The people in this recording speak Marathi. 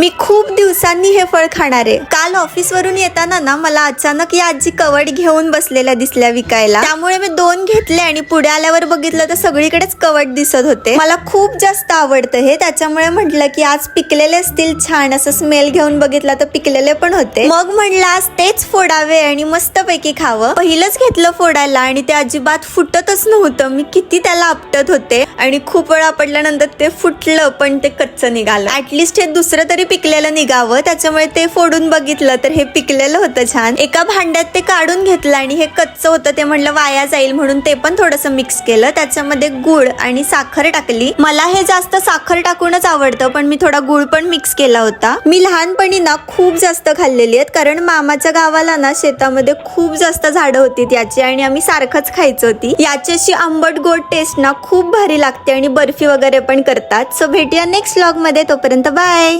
मी खूप दिवसांनी हे फळ खाणार आहे. काल ऑफिस वरून येताना ना मला अचानक या आजी कवड घेऊन बसलेल्या दिसल्या विकायला. त्यामुळे मी दोन घेतले आणि पुढे आल्यावर बघितलं तर सगळीकडेच कवड दिसत होते. मला खूप जास्त आवडतं हे. त्याच्यामुळे म्हटलं की आज पिकलेले असतील छान असं स्मेल घेऊन बघितला तर पिकलेले पण होते. मग म्हटलं आज तेच फोडावे आणि मस्तपैकी खावं. पहिलंच घेतलं फोडायला आणि ते अजिबात फुटतच नव्हतं. मी किती त्याला आपटत होते आणि खूप वेळा पडल्यानंतर ते फुटलं पण ते कच्चं निघालं. ऍटलिस्ट हे दुसरं तरी पिकलेलं निघावं त्याच्यामुळे ते फोडून बघितलं तर हे पिकलेलं होतं छान. एका भांड्यात ते काढून घेतलं आणि हे कच्चं होतं ते म्हणलं वाया जाईल म्हणून ते पण थोडंसं मिक्स केलं. त्याच्यामध्ये गुळ आणि साखर टाकली. मला हे जास्त साखर टाकूनच आवडतं पण मी थोडा गुळ पण मिक्स केला होता. मी लहानपणी ना खूप जास्त खाल्लेली आहेत कारण मामाच्या गावाला ना शेतामध्ये खूप जास्त झाडं होती याची आणि आम्ही सारखंच खायचं होती याच्याशी आंबट गोड टेस्ट ना खूप भारी लागते आणि बर्फी वगैरे पण करतात. सो भेटूया नेक्स्ट व्लॉगमध्ये. तोपर्यंत बाय